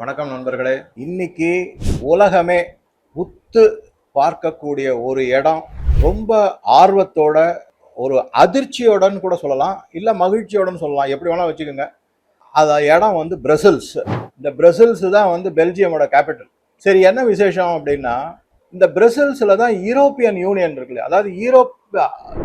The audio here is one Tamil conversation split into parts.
வணக்கம் நண்பர்களே. இன்னைக்கு உலகமே உத்து பார்க்கக்கூடிய ஒரு இடம். ரொம்ப ஆர்வத்தோட ஒரு அதிர்ச்சியோடன்னு கூட சொல்லலாம். இல்ல மகிழ்ச்சியோடன்னு சொல்லலாம். எப்படி வேணால் வச்சுக்கோங்க. அந்த இடம் வந்து பிரசல்ஸ். இந்த பிரசல்ஸ் தான் வந்து பெல்ஜியமோட கேபிட்டல் சரி என்ன விசேஷம் அப்படின்னா இந்த பிரசல்ஸ்ல தான் யூரோப்பியன் யூனியன் இருக்கு இல்லையா? அதாவது யூரோப்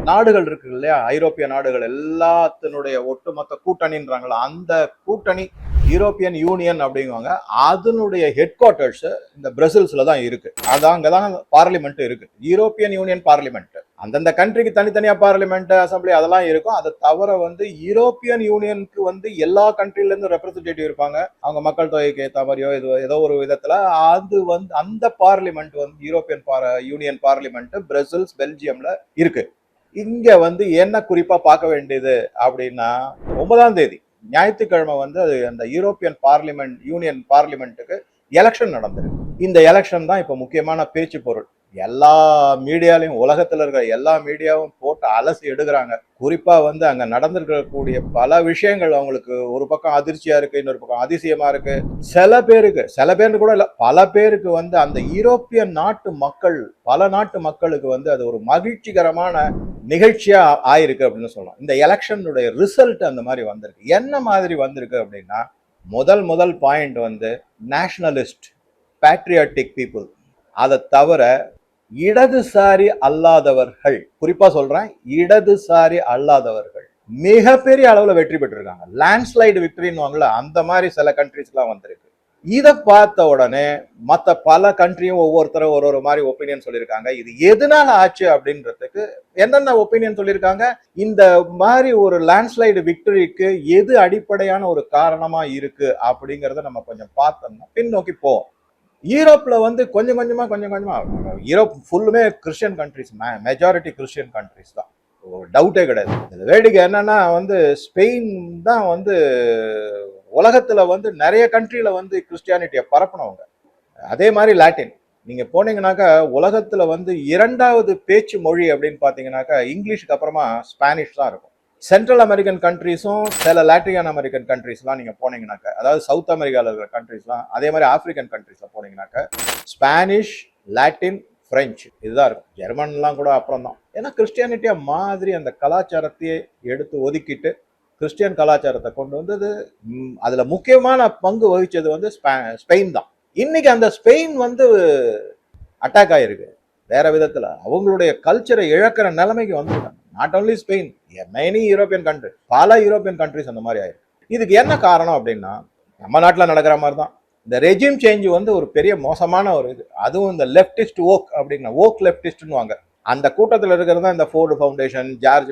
நாடுகள் இருக்கு இல்லையா? ஐரோப்பிய நாடுகள் எல்லாத்தினுடைய ஒட்டுமொத்த கூட்டணின்றாங்களா அந்த கூட்டணி யூரோப்பியன் யூனியன் அப்படிங்குவாங்க. அதனுடைய ஹெட் குவார்ட்டர்ஸ் இந்த பிரசல்ஸ்ல தான் இருக்கு. அது அங்கதான் பார்லிமெண்ட் இருக்கு. யூரோப்பியன் யூனியன் பார்லிமெண்ட் அந்தந்த கண்ட்ரிக்கு தனித்தனியா பார்லிமெண்ட் அசம்பிளி அதெல்லாம் இருக்கும். அதை தவிர வந்து யூரோப்பியன் யூனியனுக்கு வந்து எல்லா கண்ட்ரில இருந்து ரெப்ரஸன்டேட்டிவ் இருப்பாங்க. அவங்க மக்கள் தொகைக்கு ஏற்ற மாதிரியோ இது ஏதோ ஒரு விதத்துல அது வந்து அந்த பார்லிமெண்ட் வந்து யூரோப்பியன் பார யூனியன் பார்லிமெண்ட் பிரசல்ஸ் பெல்ஜியம்ல இருக்கு. இங்க வந்து என்ன குறிப்பா பார்க்க வேண்டியது அப்படின்னா ஒன்பதாம் தேதி ஞாயிற்றுக்கிழமை வந்து அது அந்த யூரோப்பியன் பார்லிமெண்ட் யூனியன் பார்லிமெண்ட்டுக்கு எலெக்ஷன் நடந்திருக்கு. இந்த எலெக்ஷன் தான் இப்போ முக்கியமான பேச்சு பொருள். எல்லா மீடியாலையும் உலகத்தில் இருக்கிற எல்லா மீடியாவும் போட்டு அலசி எடுக்கிறாங்க. குறிப்பாக வந்து அங்கே நடந்திருக்கக்கூடிய பல விஷயங்கள் அவங்களுக்கு ஒரு பக்கம் அதிர்ச்சியாக இருக்குது இன்னொரு பக்கம் அதிசயமாக இருக்குது சில பேருக்கு சில பேருக்கு கூட இல்லை பல பேருக்கு வந்து அந்த ஈரோப்பிய நாட்டு மக்கள் பல நாட்டு மக்களுக்கு வந்து அது ஒரு மகிழ்ச்சிகரமான நிகழ்ச்சியாக ஆயிருக்கு அப்படின்னு சொல்லலாம். இந்த எலெக்ஷனுடைய ரிசல்ட் அந்த மாதிரி வந்திருக்கு. என்ன மாதிரி வந்திருக்கு அப்படின்னா முதல் முதல் பாயிண்ட் வந்து நேஷனலிஸ்ட் பேட்ரியாட்டிக் பீப்புள். அதை தவிர இடதுசாரி அல்லாதவர்கள் குறிப்பா சொல்றேன் இடதுசாரி அல்லாதவர்கள் மிகப்பெரிய அளவில் வெற்றி பெற்றிருக்காங்க. லேண்ட்ஸ்லைடு விக்டரின்னு அந்த மாதிரி சில கண்ட்ரிஸ்லாம் வந்திருக்கு. இதை பார்த்த உடனே மற்ற பல கண்ட்ரியும் ஒவ்வொருத்தரும் ஒரு ஒரு மாதிரி ஒப்பீனியன் சொல்லியிருக்காங்க. இது எதனால ஆச்சு அப்படின்றதுக்கு என்னென்ன ஒப்பீனியன் சொல்லியிருக்காங்க? இந்த மாதிரி ஒரு லேண்ட்ஸ்லைடு விக்டரிக்கு எது அடிப்படையான ஒரு காரணமா இருக்கு அப்படிங்கிறத நம்ம கொஞ்சம் பார்த்தோம்னா பின்னோக்கி போவோம். யூரோப்பில் வந்து கொஞ்சம் கொஞ்சமாக கொஞ்சம் கொஞ்சமாக யூரோப் ஃபுல்லுமே Christian countries majority Christian countries தான். டவுட்டே கிடையாது. இந்த வேடிக்கை என்னன்னா வந்து ஸ்பெயின் தான் வந்து உலகத்தில் வந்து நிறைய கண்ட்ரியில் வந்து கிறிஸ்டியானிட்டியை பரப்பினவங்க. அதே மாதிரி லாட்டின் நீங்கள் போனீங்கன்னாக்கா உலகத்தில் வந்து இரண்டாவது பேச்சு மொழி அப்படின்னு பார்த்தீங்கன்னாக்கா இங்கிலீஷுக்கு அப்புறமா ஸ்பானிஷ் தான் இருக்கும். சென்ட்ரல் அமெரிக்கன் கண்ட்ரீஸும் சில லாட்டின் அமெரிக்கன் கண்ட்ரீஸ்லாம் நீங்கள் போனீங்கன்னாக்க அதாவது சவுத் அமெரிக்காவில் இருக்கிற கண்ட்ரீஸ்லாம் அதே மாதிரி ஆப்பிரிக்கன் கண்ட்ரீஸில் போனீங்கன்னாக்க ஸ்பானிஷ் லாட்டின் ஃப்ரெஞ்சு இதுதான் இருக்கும். ஜெர்மன்லாம் கூட அப்புறம் தான் ஏன்னா கிறிஸ்டியானிட்டியாக மாதிரி அந்த கலாச்சாரத்தையே எடுத்து ஒதுக்கிட்டு கிறிஸ்டியன் கலாச்சாரத்தை கொண்டு வந்தது அதில் முக்கியமான பங்கு வகித்தது வந்து ஸ்பே ஸ்பெயின் தான். இன்னைக்கு அந்த ஸ்பெயின் வந்து அட்டாக் ஆகிருக்கு வேற விதத்தில் அவங்களுடைய கல்ச்சரை இழக்கிற நிலைமைக்கு வந்துட்டாங்க. Not only Spain many European country பல யூரோப்பியன் கண்ட்ரிஸ் அந்த மாதிரி ஆயிருக்கு. இதுக்கு என்ன காரணம் அப்படின்னா நம்ம நாட்டில் நடக்கிற மாதிரி தான் இந்த ரெஜிம் சேஞ்ச் வந்து ஒரு பெரிய மோசமான ஒரு இது. அதுவும் இந்த லெப்டிஸ்ட் ஓக் அப்படிங்கிற ஓக் லெப்டிஸ்ட்னு வாங்க அந்த கூட்டத்தில் இருக்கிறது தான் இந்த ஃபோர்டு ஃபவுண்டேஷன் ஜார்ஜ்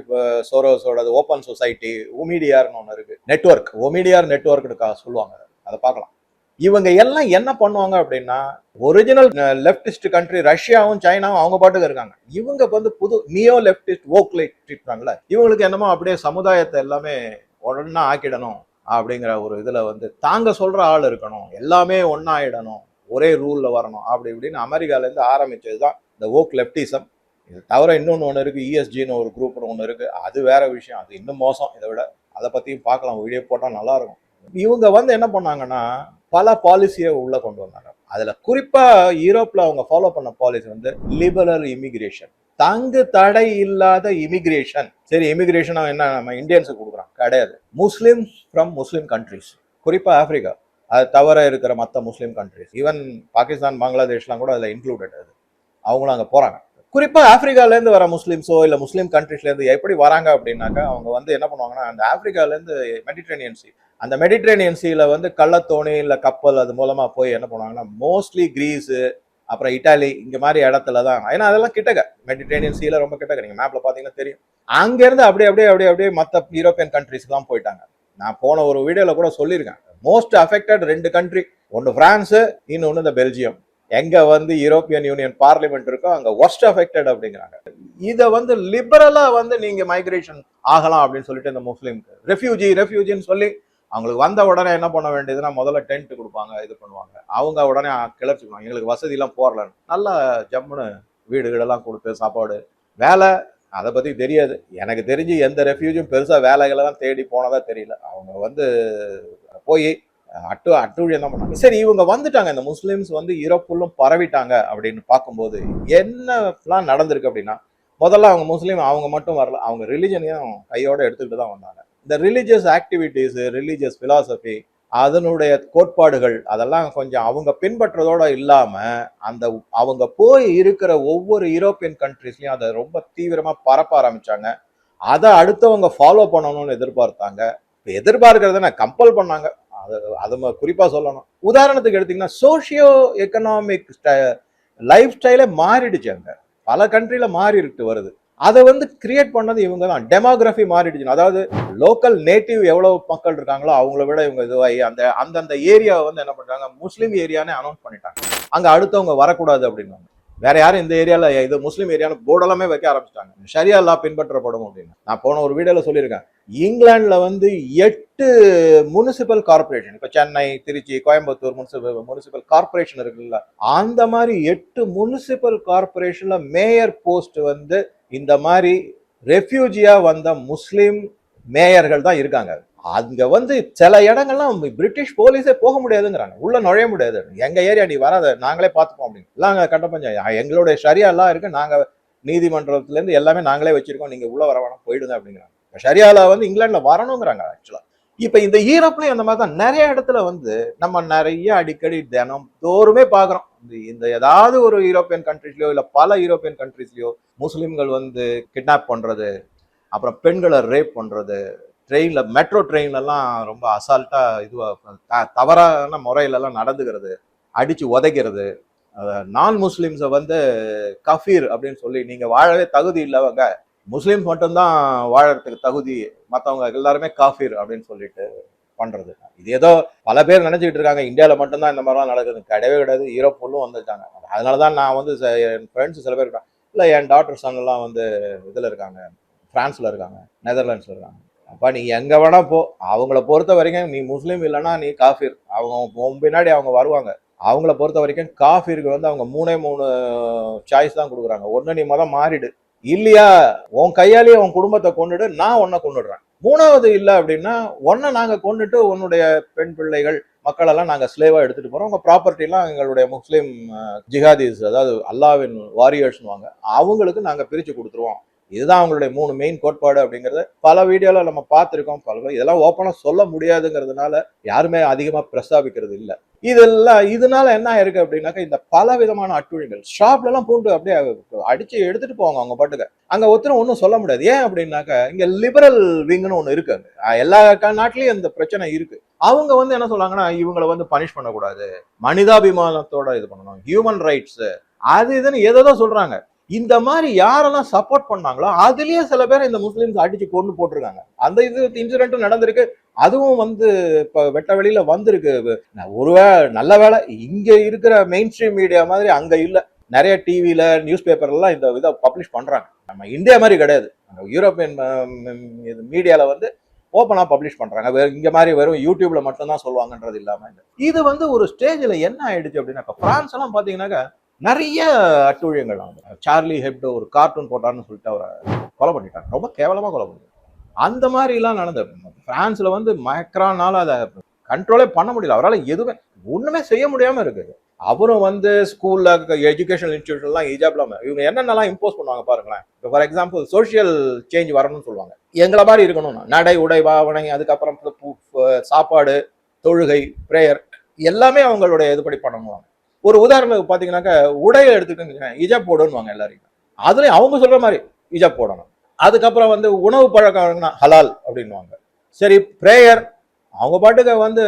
சோரோஸோட ஓப்பன் சொசைட்டி ஒமிடிஆர்னு ஒன்று இருக்கு. நெட்வொர்க் ஒமிடிஆர் நெட்வொர்க்குக்கா சொல்லுவாங்க. அதை பார்க்கலாம். இவங்க எல்லாம் என்ன பண்ணுவாங்க அப்படின்னா ஒரிஜினல் லெப்டிஸ்ட் கண்ட்ரி ரஷ்யாவும் சைனாவும் அவங்க பாட்டுக்கு இருக்காங்க. இவங்க வந்து புது நியோ லெப்டிஸ்ட் ஓக் லெப்டிஸ்ட்றாங்களே இவங்களுக்கு என்னமோ அப்படியே சமுதாயத்தை எல்லாமே உடனே ஆக்கிடணும் அப்படிங்கிற ஒரு இதுல வந்து தாங்க சொல்ற ஆள் இருக்கணும். எல்லாமே ஒன்னாயிடணும். ஒரே ரூல்ல வரணும். அப்படி இப்படின்னு அமெரிக்கால இருந்து ஆரம்பிச்சது தான் இந்த ஓக் லெப்டிசம் இது தவிர இன்னொன்று ஒன்று இருக்குது இஎஸ்ஜின்னு ஒரு குரூப்னு ஒன்று இருக்குது அது வேற விஷயம். அது இன்னும் மோசம். இதை விட அதை பற்றியும் பார்க்கலாம். வீடியோ போட்டால் நல்லாயிருக்கும் இவங்க வந்து என்ன பண்ணாங்கன்னா பல பாலிசியை உள்ளே கொண்டு வந்தாங்க. அதில் குறிப்பாக யூரோப்பில் அவங்க ஃபாலோ பண்ண பாலிசி வந்து லிபரல் இமிகிரேஷன் தங்கு தடை இல்லாத இமிகிரேஷன் சரி இமிகிரேஷன் என்ன நம்ம இந்தியன்ஸுக்கு கொடுக்குறோம் கிடையாது. முஸ்லீம் ஃப்ரம் முஸ்லீம் கண்ட்ரிஸ் குறிப்பாக ஆப்பிரிக்கா அது தவிர இருக்கிற மற்ற முஸ்லீம் கண்ட்ரிஸ் ஈவன் பாகிஸ்தான் பங்களாதேஷ்லாம் கூட அதில் இன்க்ளூடட் அது. அவங்களும் அங்கே போகிறாங்க குறிப்பாக ஆப்பிரிக்காலேருந்து வர முஸ்லீம்ஸோ இல்லை முஸ்லீம் கண்ட்ரிஸ்லேருந்து எப்படி வராங்க அப்படின்னாக்கா அவங்க வந்து என்ன பண்ணுவாங்கன்னா அந்த ஆப்பிரிக்காலேருந்து மெடிட்ரேனியன் சி அந்த மெடிட்ரேனியன் சீல வந்து கள்ளத்தோணி இல்லை கப்பல் அது மூலமாக போய் என்ன பண்ணுவாங்கன்னா மோஸ்ட்லி கிரீஸு அப்புறம் இட்டாலி இங்க மாதிரி இடத்துல தான். ஏன்னா அதெல்லாம் கிட்டக்க. மெடிட்ரேனியன் சீல ரொம்ப கிட்டக்க. நீங்க மேப்ல பாத்தீங்கன்னா தெரியும். அங்கேருந்து அப்படியே அப்படியே அப்படியே அப்படியே மற்ற யூரோப்பியன் கண்ட்ரிஸ்க்குலாம் போயிட்டாங்க. நான் போன ஒரு வீடியோல கூட சொல்லியிருக்கேன். மோஸ்ட் அஃபெக்டட் ரெண்டு கண்ட்ரி ஒன்று பிரான்ஸ் இன்னொன்று இந்த பெல்ஜியம் எங்க வந்து யூரோப்பியன் யூனியன் பார்லிமெண்ட் இருக்கோ அங்க ஒஸ்ட் அஃபெக்டட் அப்படிங்கிறாங்க. இதை வந்து லிபரலா வந்து நீங்க மைக்ரேஷன் ஆகலாம் அப்படின்னு சொல்லிட்டு இந்த முஸ்லீம் ரெஃப்யூஜி ரெஃப்யூஜின்னு சொல்லி அவங்களுக்கு வந்த உடனே என்ன பண்ண வேண்டியதுன்னா முதல்ல டென்ட் கொடுப்பாங்க இது பண்ணுவாங்க. அவங்க உடனே கிளர்ச்சிக்குவாங்க எங்களுக்கு வசதியெல்லாம் போறலன்னு நல்லா ஜம்முன்னு வீடு வீடெல்லாம் கொடுத்து சாப்பாடு வேலை அதை பற்றி தெரியாது. எனக்கு தெரிஞ்சு எந்த ரெஃப்யூஜும் பெருசாக வேலைகளை தான் தேடி போனதாக தெரியல. அவங்க வந்து போய் அட்டு அட்டுழியம் தான் பண்ணாங்க. சரி இவங்க வந்துட்டாங்க. இந்த முஸ்லீம்ஸ் வந்து யூரோப்புள்ளும் பரவிட்டாங்க அப்படின்னு பார்க்கும்போது என்னலாம் நடந்திருக்கு அப்படின்னா முதல்ல அவங்க முஸ்லீம் அவங்க மட்டும் வரல அவங்க ரிலிஜனையும் கையோட எடுத்துக்கிட்டு தான் வந்தாங்க. இந்த ரிலீஜியஸ் ஆக்டிவிட்டீஸு ரிலீஜியஸ் ஃபிலாசபி அதனுடைய கோட்பாடுகள் அதெல்லாம் கொஞ்சம் அவங்க பின்பற்றதோட இல்லாமல் அந்த அவங்க போய் இருக்கிற ஒவ்வொரு யூரோப்பியன் கண்ட்ரிஸ்லயும் அதை ரொம்ப தீவிரமாக பரப்ப ஆரம்பித்தாங்க அதை அடுத்தவங்க ஃபாலோ பண்ணணும்னு எதிர்பார்த்தாங்க. இப்போ எதிர்பார்க்கறத நான் கம்பல் பண்ணாங்க. அது அதை ம- சொல்லணும். உதாரணத்துக்கு எடுத்திங்கன்னா சோஷியோ எக்கனாமிக் லைஃப் ஸ்டைலே மாறிடுச்சு அங்கே. பல கண்ட்ரியில் மாறிட்டு வருது. அதை வந்து கிரியேட் பண்ணது இவங்க தான். டெமோகிராஃபி மாறிடுச்சு அதாவது லோக்கல் நேட்டிவ் எவ்வளோ மக்கள் இருக்காங்களோ அவங்கள விட இவங்க இதுவாகி அந்த அந்தந்த ஏரியாவை வந்து என்ன பண்ணுறாங்க முஸ்லீம் ஏரியானே அனௌன்ஸ் பண்ணிட்டாங்க. அங்கே அடுத்தவங்க வரக்கூடாது அப்படின்னாங்க. வேற யாரும் இந்த ஏரியால இது முஸ்லீம் ஏரியாவில் போர்டெல்லாமே வைக்க ஆரம்பிச்சிட்டாங்க. ஷரியா லா பின்பற்றப்படும் அப்படின்னு. நான் போன ஒரு வீடியோல சொல்லியிருக்கேன். இங்கிலாந்துல வந்து எட்டு முனிசிபல் கார்பரேஷன் இப்ப Chennai Tiruchi Coimbatore municipal municipal corporation இருக்குல்ல அந்த மாதிரி எட்டு முனிசிபல் கார்ப்பரேஷன்ல மேயர் போஸ்ட் வந்து இந்த மாதிரி ரெஃப்யூஜியா வந்த முஸ்லீம் மேயர்கள் தான் இருக்காங்க. அங்க வந்து சில இடங்கள்லாம் பிரிட்டிஷ் போலீஸே போக முடியாதுங்கிறாங்க. உள்ள நுழைய முடியாது. எங்க ஏரியா நீ வராத நாங்களே பார்த்துப்போம் அப்படின்னு. எல்லாம் கட்ட பஞ்சாயத்து எங்களுடைய ஷரியா எல்லாம் இருக்கு. நாங்க நீதிமன்றத்துலேருந்து எல்லாமே நாங்களே வச்சிருக்கோம். நீங்க உள்ள வர வேணாம் போயிடுங்க அப்படிங்கிறாங்க. இப்ப ஷரியால வந்து இங்கிலாண்டில் வரணுங்கிறாங்க ஆக்சுவலா இப்போ இந்த ஈரோப்லயும் அந்த மாதிரி தான் நிறைய இடத்துல வந்து நம்ம நிறைய அடிக்கடி தினம் தோறுமே பார்க்குறோம். இந்த இந்த ஏதாவது ஒரு யூரோப்பியன் கண்ட்ரிஸ்லயோ இல்லை பல யூரோப்பியன் கண்ட்ரிஸ்லையோ முஸ்லீம்கள் வந்து கிட்னாப் பண்ணுறது அப்புறம் பெண்களை ரேப் பண்ணுறது ட்ரெயினில் மெட்ரோ ட்ரெயின்லலாம் ரொம்ப அசால்ட்டாக இதுவாக த- தவறான முறையிலலாம் நடந்துக்கிறது அடித்து உதைக்கிறது. நான் முஸ்லீம்ஸை வந்து கஃபீர் அப்படின்னு சொல்லி நீங்கள் வாழவே தகுதி இல்லவங்க முஸ்லீம்ஸ் மட்டும்தான் வாழறதுக்கு தகுதி மற்றவங்க எல்லாருமே காஃபீர் அப்படின்னு சொல்லிட்டு பண்ணுறது இது ஏதோ பல பேர் நினச்சிக்கிட்டு இருக்காங்க இந்தியாவில் மட்டும்தான் இந்த மாதிரிலாம் நடக்குது கிடையவே கிடையாது யூரோப் ஃபுல்லும் வந்துட்டாங்க. அதனால தான் நான் வந்து என் ஃப்ரெண்ட்ஸ் சில பேர் இருக்காங்க இல்லை என் டாக்டர் சன்லாம் வந்து இதில் இருக்காங்க ஃப்ரான்ஸில் இருக்காங்க நெதர்லாண்ட்ஸில் இருக்காங்க. அப்பா நீ எங்கே வேணா போ. அவங்கள பொறுத்த வரைக்கும் நீ முஸ்லீம் இல்லைன்னா நீ காஃபீர். அவங்க பின்னாடி அவங்க வருவாங்க. அவங்கள பொறுத்த வரைக்கும் காஃபீருக்கு வந்து அவங்க மூணே மூணு சாய்ஸ் தான் கொடுக்குறாங்க. ஒன்று நீ மொதல் மாறிடு. இல்லையா? உன் கையாலேயே உன் குடும்பத்தை கொண்டுடு நான் உன்னை கொண்டுடுறேன் மூணாவது இல்லை அப்படின்னா ஒன்றை நாங்கள் கொண்டுட்டு உன்னுடைய பெண் பிள்ளைகள் மக்களெல்லாம் நாங்கள் ஸ்லேவாக எடுத்துகிட்டு போகிறோம் உங்கள் ப்ராப்பர்ட்டிலாம் எங்களுடைய முஸ்லீம் ஜிஹாதிஸ் அதாவது அல்லாவின் வாரியர்ஸ்னுவாங்க அவங்களுக்கு நாங்கள் பிரித்து கொடுத்துருவோம். இதுதான் அவங்களுடைய மூணு மெயின் கோட்பாடு அப்படிங்கிறத பல வீடியோவில் நம்ம பார்த்துருக்கோம் பல இதெல்லாம் ஓப்பனாக சொல்ல முடியாதுங்கிறதுனால யாருமே அதிகமாக பிரஸ்தாபிக்கிறது இல்லை. இதெல்லாம் இதனால என்ன இருக்கு அப்படின்னாக்கா இந்த பல விதமான அட்டுழிகள் ஷாப்லலாம் பூண்டு அப்படியே அடிச்சு எடுத்துட்டு போவாங்க அவங்க பாட்டுக்கு. அங்க ஒருத்தரும் ஒன்றும் சொல்ல முடியாது. ஏன் அப்படின்னாக்கா இங்க லிபரல் விங்னு ஒன்று இருக்கு அங்க. எல்லா க- நாட்டிலயும் இந்த பிரச்சனை இருக்கு. அவங்க வந்து என்ன சொல்றாங்கன்னா இவங்களை வந்து பனிஷ் பண்ணக்கூடாது. மனிதாபிமானத்தோட இது பண்ணணும். ஹியூமன் ரைட்ஸ் அது இதுன்னு ஏதோ சொல்றாங்க. இந்த மாதிரி யாரெல்லாம் சப்போர்ட் பண்ணாங்களோ அதுலயே சில பேர் இந்த முஸ்லீம்ஸ் அடிச்சு கொண்டு போட்டிருக்காங்க. அந்த இது இன்சிடென்ட்டும் நடந்திருக்கு. அதுவும் வந்து இப்ப வெட்ட வெளியில வந்திருக்கு. நான் ஒருவேளை நல்ல வேலை இங்க இருக்கிற மெயின் ஸ்ட்ரீம் மீடியா மாதிரி அங்க இல்ல. நிறைய டிவியில நியூஸ் பேப்பர்லாம் இந்த இதை பப்ளிஷ் பண்றாங்க. நம்ம இந்தியா மாதிரி கிடையாது. யூரோப்பியன் மீடியால வந்து ஓப்பனாக பப்ளிஷ் பண்ணுறாங்க வேறு இங்க மாதிரி வெறும் யூடியூப்ல மட்டும்தான் சொல்லுவாங்கன்றது இல்லாமல் இது வந்து ஒரு ஸ்டேஜில் என்ன ஆயிடுச்சு அப்படின்னா ஃப்ரான்ஸ் எல்லாம் பார்த்தீங்கன்னாக்கா நிறைய அட்டுழியங்கள் ஆகும். சார்லி ஹெப்டோ ஒரு கார்ட்டூன் போட்டார்னு சொல்லிட்டு அவரை கொலை பண்ணிட்டாங்க ரொம்ப கேவலமாக கொலை பண்ணிட்டாங்க அந்த மாதிரிலாம் நடந்த நடந்தது வந்து மேக்ரானால அதை கண்ட்ரோலே பண்ண முடியல. அவரால் எதுவுமே ஒன்றுமே செய்ய முடியாமல் இருக்குது. அவரும் வந்து ஸ்கூலில் எஜுகேஷனல் இன்ஸ்டியூஷன்லாம் ஹிஜாப்லாம் இவங்க என்னென்னலாம் இம்போஸ் பண்ணுவாங்க பாருங்களேன். இப்போ ஃபார் எக்ஸாம்பிள் சோஷியல் சேஞ்ச் வரணும்னு சொல்லுவாங்க. எங்களை மாதிரி இருக்கணும்னா நடை உடை பாவனை அதுக்கப்புறம் சாப்பாடு தொழுகை ப்ரேயர் எல்லாமே அவங்களுடைய இதுபடி பண்ணணும். ஒரு உதாரணத்துக்கு பார்த்தீங்கன்னாக்கா உடையை எடுத்துக்கிட்டு இஜா போடுன்னுவாங்க எல்லாரையும். அதுலேயும் அவங்க சொல்ற மாதிரி இஜா போடணும். அதுக்கப்புறம் வந்து உணவு பழக்கம் ஹலால் அப்படின்னுவாங்க. சரி ப்ரேயர் அவங்க பாட்டுக்கு வந்து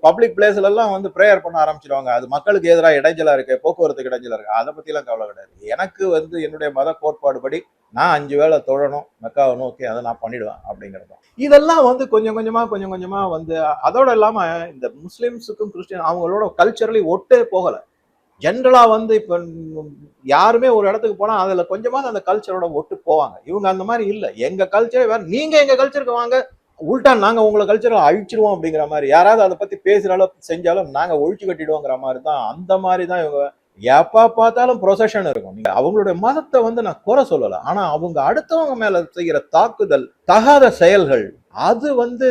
பப்ளிக் பிளேஸ்ல வந்து ப்ரேயர் பண்ண ஆரம்பிச்சிருவாங்க. அது மக்களுக்கு எதிராக இடைஞ்சலா இருக்கு போக்குவரத்துக்கு இடைஞ்சலா இருக்கு. அதை பத்திலாம் கவலை கிடையாது. எனக்கு வந்து என்னுடைய மத கோட்பாடு படி நான் அஞ்சு வேளை தொழணும் மெக்காவை நோக்கி அதை நான் பண்ணிடுவேன் அப்படிங்கிறது இதெல்லாம் வந்து கொஞ்சம் கொஞ்சமா கொஞ்சம் கொஞ்சமா வந்து அதோட இல்லாம இந்த முஸ்லிம்ஸுக்கும் கிறிஸ்டின் அவங்களோட கல்ச்சரலி ஒட்டே போகல. ஜென்ரலா வந்து இப்ப யாருமே ஒரு இடத்துக்கு போனா அதுல கொஞ்சமாவது அந்த கல்ச்சரோட ஒட்டு போவாங்க. இவங்க அந்த மாதிரி இல்ல. எங்க கல்ச்சரே வேற நீங்க எங்க கல்ச்சருக்கு வாங்க உல்டா நாங்கள் உங்களை கல்ச்சரை அழிச்சிருவோம் அப்படிங்கிற மாதிரி. யாராவது அதை பற்றி பேசுகிறாலோ செஞ்சாலும் நாங்கள் ஒழிச்சு கட்டிடுவோங்கிற மாதிரி தான் அந்த மாதிரி தான் இவங்க எப்போ பார்த்தாலும் ப்ரொசஷன் இருக்கும். நீங்கள் அவங்களுடைய மதத்தை வந்து நான் குறை சொல்லலை. ஆனால் அவங்க அடுத்தவங்க மேலே செய்கிற தாக்குதல் தகாத செயல்கள் அது வந்து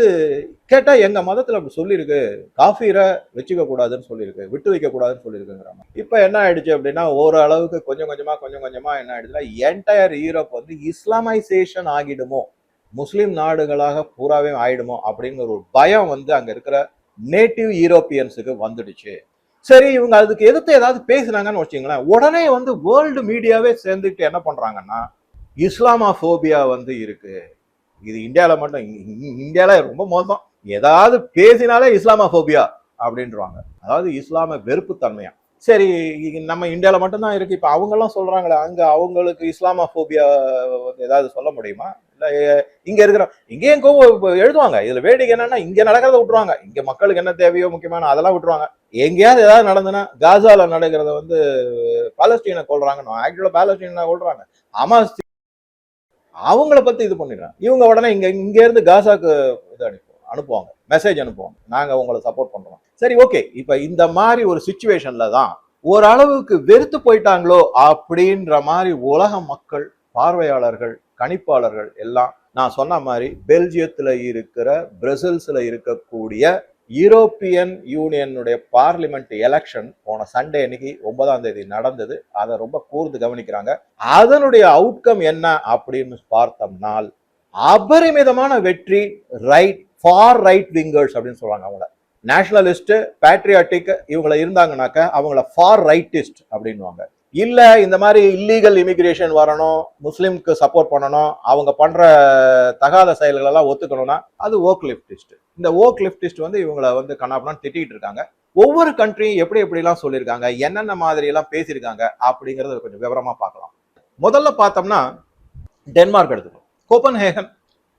கேட்டால் எங்கள் மதத்தில் அப்படி சொல்லியிருக்கு. காஃபீரை வச்சுக்க கூடாதுன்னு சொல்லியிருக்கு. விட்டு வைக்க கூடாதுன்னு சொல்லியிருக்குங்கிறாங்க இப்போ என்ன ஆயிடுச்சு அப்படின்னா ஓரளவுக்கு கொஞ்சம் கொஞ்சமாக கொஞ்சம் கொஞ்சமாக என்ன ஆயிடுச்சுன்னா என்டையர் யூரோப் வந்து இஸ்லாமைசேஷன் ஆகிடுமோ? முஸ்லீம் நாடுகளாக பூராவே ஆயிடுமோ அப்படிங்கிற ஒரு பயம் வந்து அங்கே இருக்கிற நேட்டிவ் யூரோப்பியன்ஸுக்கு வந்துடுச்சு. சரி இவங்க அதுக்கு எதிர்த்து ஏதாவது பேசுனாங்கன்னு வச்சுங்களேன் உடனே வந்து வேர்ல்டு மீடியாவே சேர்ந்துட்டு என்ன பண்றாங்கன்னா இஸ்லாமாஃபோபியா வந்து இருக்கு. இது இந்தியாவில் மட்டும் இந்தியாவில் ரொம்ப மோசம். ஏதாவது பேசினாலே இஸ்லாமாஃபோபியா அப்படின்றாங்க அதாவது இஸ்லாம வெறுப்புத்தன்மையா. சரி நம்ம இந்தியாவில் மட்டும்தான் இருக்கு. இப்போ அவங்கெல்லாம் சொல்கிறாங்களே அங்கே அவங்களுக்கு இஸ்லாமாஃபோபியா வந்து ஏதாவது சொல்ல முடியுமா? இல்லை இங்கே இருக்கிற இங்கேயும் கோவம் எழுதுவாங்க. இதில் வேடிக்கை என்னன்னா இங்கே நடக்கிறத விட்டுருவாங்க. இங்கே மக்களுக்கு என்ன தேவையோ முக்கியமான அதெல்லாம் விட்டுருவாங்க. எங்கேயாவது ஏதாவது நடந்துன்னா காசாவில் நடக்கிறத வந்து பாலஸ்டீனை கொள்றாங்கன்னு ஆக்சுவலாக பாலஸ்டீனாக கொள்றாங்க ஹமாஸ் அவங்கள பற்றி இது பண்ணிடுறாங்க. இவங்க உடனே இங்கே இங்கேருந்து காசாக்கு இது அனுப்பி அனுப்புவாங்க. மெசேஜ் அனுப்புவாங்க. நாங்கள் உங்களை சப்போர்ட் பண்ணுறோம் சரி ஓகே இப்போ இந்த மாதிரி ஒரு சுச்சுவேஷனில் தான் ஓரளவுக்கு வெறுத்து போயிட்டாங்களோ அப்படின்ற மாதிரி உலக மக்கள் பார்வையாளர்கள் கணிப்பாளர்கள் எல்லாம் நான் சொன்ன மாதிரி பெல்ஜியத்தில் இருக்கிற பிரசில்ஸில் இருக்கக்கூடிய யூரோப்பியன் யூனியனுடைய பார்லிமெண்ட் எலெக்ஷன் போன சண்டே அன்னைக்கு ஒன்பதாம் தேதி நடந்தது. அதை ரொம்ப கூர்ந்து கவனிக்கிறாங்க. அதனுடைய அவுட்கம் என்ன அப்படின்னு பார்த்தோம்னால் அபரிமிதமான வெற்றி ரைட் ஃபார் ரைட் விங்கர்ஸ் அப்படின்னு சொல்லுவாங்க அவங்கள. நேஷனலிஸ்ட்டு பேட்ரியாட்டிக் இவங்கள இருந்தாங்கனாக்க அவங்கள ஃபார் ரைட்டிஸ்ட் அப்படின்வாங்க இல்லை இந்த மாதிரி இல்லீகல் இமிக்ரேஷன் வரணும் முஸ்லீம்க்கு சப்போர்ட் பண்ணணும் அவங்க பண்ணுற தகாத செயல்களெல்லாம் ஒத்துக்கணும்னா அது ஓக் லெஃப்டிஸ்ட் இந்த ஓக் லெஃப்டிஸ்ட் வந்து இவங்கள வந்து கண்ணாப்பண்ணான்னு திட்டிகிட்டு இருக்காங்க. ஒவ்வொரு கண்ட்ரியும் எப்படி எப்படிலாம் சொல்லியிருக்காங்க என்னென்ன மாதிரியெல்லாம் பேசியிருக்காங்க அப்படிங்கிறத கொஞ்சம் விவரமாக பார்க்கலாம். முதல்ல பார்த்தோம்னா டென்மார்க் எடுத்துக்கணும். கோப்பன்ஹேகன்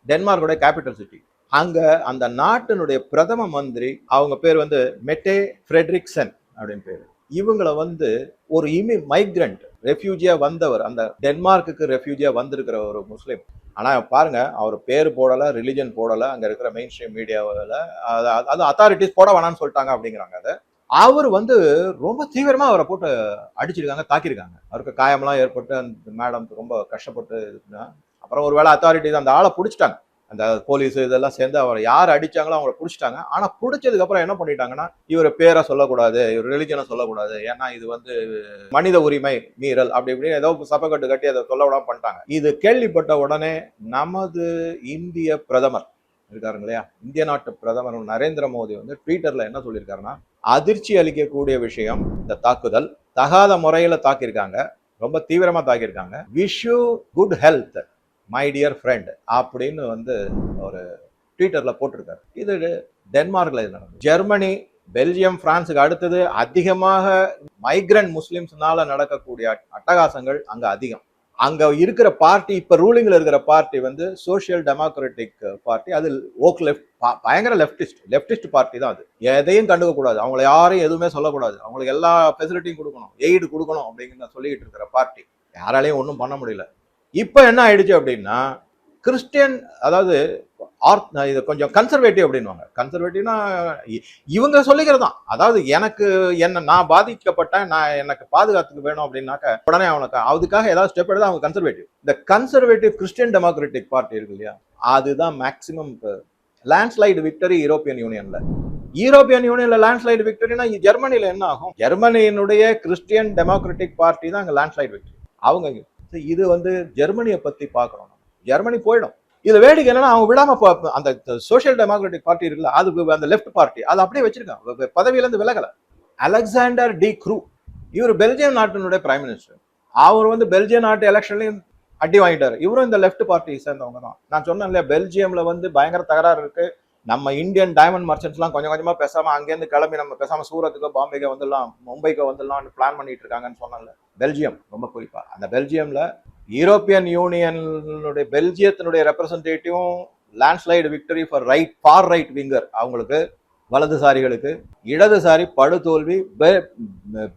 டென்மார்க்கோட கேபிட்டல் சிட்டி அங்க அந்த நாட்டினுடைய பிரதம மந்திரி அவங்க பேர் வந்து மெட்டே ஃப்ரெட்ரிக்சன் அப்படின்னு பேர். இவங்களை வந்து ஒரு இமி மைக்ரண்ட் ரெஃப்யூஜியா வந்தவர். அந்த டென்மார்க்குக்கு ரெஃப்யூஜியா வந்திருக்கிற ஒரு முஸ்லீம். ஆனால் பாருங்க அவர் பேர் போடலை ரிலிஜன் போடலை அங்கே இருக்கிற மெயின் ஸ்ட்ரீம் மீடியாவில் அது அத்தாரிட்டிஸ் போட வேணாம்னு சொல்லிட்டாங்க அப்படிங்கிறாங்க அதை. அவர் வந்து ரொம்ப தீவிரமா அவரை போட்டு அடிச்சிருக்காங்க தாக்கியிருக்காங்க. அவருக்கு காயமெல்லாம் ஏற்பட்டு அந்த மேடம் ரொம்ப கஷ்டப்பட்டு அப்புறம் அப்புறம் ஒருவேளை அத்தாரிட்டிஸ் அந்த ஆளை பிடிச்சிட்டாங்க. அந்த போலீஸ் இதெல்லாம் சேர்ந்து அவரை யார் அடிச்சாங்களோ அவங்கள பிடிச்சிட்டாங்க. ஆனா பிடிச்சதுக்கப்புறம் என்ன பண்ணிட்டாங்கன்னா இவர் பேரை சொல்லக்கூடாது இவர் ரிலிஜனை சொல்லக்கூடாது. ஏன்னா இது வந்து மனித உரிமை மீறல் அப்படி இப்படி ஏதோ சபைக்கட்டு கட்டி அதை சொல்ல விடாம பண்ணிட்டாங்க. இது கேள்விப்பட்ட உடனே நமது இந்திய பிரதமர் இருக்காருங்க இல்லையா? இந்திய நாட்டு பிரதமர் நரேந்திர மோடி வந்து ட்விட்டர்ல என்ன சொல்லியிருக்காருன்னா அதிர்ச்சி அளிக்கக்கூடிய விஷயம் இந்த தாக்குதல். தகாத முறையில தாக்கியிருக்காங்க. ரொம்ப தீவிரமா தாக்கியிருக்காங்க. Wish you good health my dear friend அப்படின்னு வந்து ஒரு ட்விட்டரில் போட்டிருக்காரு. இது டென்மார்க்கில் இது நடந்தது. ஜெர்மனி பெல்ஜியம் பிரான்ஸுக்கு அடுத்தது அதிகமாக மைக்ரண்ட் முஸ்லிம்ஸ்னால நடக்கக்கூடிய அட்டகாசங்கள் அங்கே அதிகம். அங்கே இருக்கிற பார்ட்டி இப்போ ரூலிங்கில் இருக்கிற பார்ட்டி வந்து சோசியல் டெமோக்ராட்டிக் பார்ட்டி அது ஓக் லெஃப்ட் பயங்கர லெஃப்டிஸ்ட் லெஃப்டிஸ்ட் பார்ட்டி தான் அது. எதையும் கண்டுக்க கூடாது. அவங்கள யாரையும் எதுவுமே சொல்லக்கூடாது. அவங்களுக்கு எல்லா ஃபெசிலிட்டியும் கொடுக்கணும். எய்டு கொடுக்கணும் அப்படின்னு சொல்லிக்கிட்டு இருக்கிற பார்ட்டி யாராலையும் ஒன்றும் பண்ண முடியல. இப்போ என்ன ஆயிடுச்சு அப்படின்னா கிறிஸ்டியன் அதாவது ஆர்த் இது கொஞ்சம் கன்சர்வேட்டிவ் அப்படின்வாங்க கன்சர்வேட்டிவ்னா இவங்க சொல்லிக்கிறது தான் அதாவது எனக்கு என்ன நான் பாதிக்கப்பட்டேன் நான் எனக்கு பாதுகாத்துக்கு வேணும் அப்படின்னாக்க உடனே அவனுக்கு அதுக்காக ஏதாவது ஸ்டெப் எடுத்து அவங்க கன்சர்வேட்டிவ் இந்த கன்சர்வேட்டிவ் கிறிஸ்டியன் டெமோக்ராட்டிக் பார்ட்டி இருக்கு இல்லையா? அதுதான் மேக்சிமம் லேண்ட்ஸ்லைடு விக்டரி யூரோப்பியன் யூனியன்ல யூரோப்பியன் யூனியன்ல லேண்ட்ஸ்லைடு விக்டரினா ஜெர்மனியில என்ன ஆகும்? ஜெர்மனியினுடைய கிறிஸ்டியன் டெமோக்ராட்டிக் பார்ட்டி தான் அங்கே லேண்ட்ஸ்லைடு விக்டரி அவங்க இது வந்து ஜெர்மனியை பத்தி பார்க்கணும் ஜெர்மனி போயிடும். இதுல வேடிக்கை என்னன்னா அவங்க விடாம அந்த சோசியல் டெமோக்ராட்டிக் பார்ட்டி இருக்குல்ல அது அந்த லெஃப்ட் பார்ட்டி அது அப்படியே வச்சிருக்காங்க. பதவியிலேருந்து விலகல. அலெக்சாண்டர் டி க்ரூ இவர் பெல்ஜியம் நாட்டினுடைய பிரைம் மினிஸ்டர் அவர் வந்து பெல்ஜியம் நாட்டு எலெக்ஷன்லையும் அடி வாங்கிட்டாரு. இவரும் இந்த லெஃப்ட் பார்ட்டி சேர்ந்தவங்க தான். நான் சொன்னேன் இல்லையா பெல்ஜியம்ல வந்து பயங்கர தகராறு இருக்கு. நம்ம இந்தியன் டைமண்ட் மர்ச்சன்ட்ஸ்லாம் கொஞ்சம் கொஞ்சமாக பேசாமல் அங்கேருந்து கிளம்பி நம்ம பேசாமல் சூரத்துக்கோ பாம்பேக்கோ வந்துடலாம் மும்பைக்கோ வந்துடலாம்னு பிளான் பண்ணிட்டு இருக்காங்கன்னு சொன்னால பெல்ஜியம் ரொம்ப குறிப்பாக அந்த பெல்ஜியமில் யூரோப்பியன் யூனியனுடைய பெல்ஜியத்தினுடைய ரெப்ரசன்டேட்டிவும் landslide victory far right far right winger அவங்களுக்கு வலதுசாரிகளுக்கு இடதுசாரி படு தோல்வி